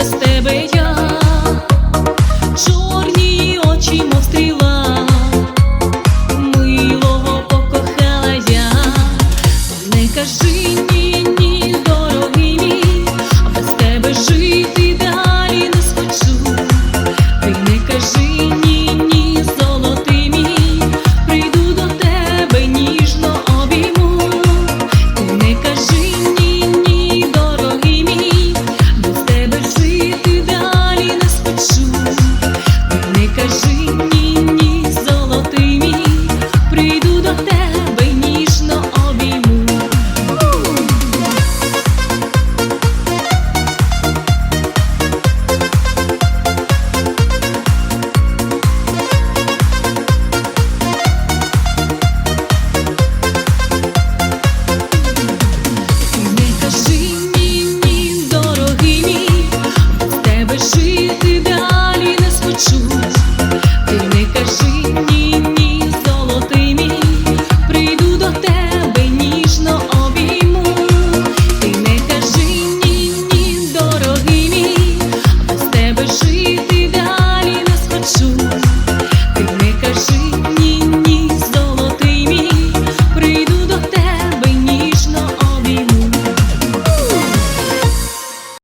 без тебе я, чорні очі, мов стріла, милого покохала я, не кажи.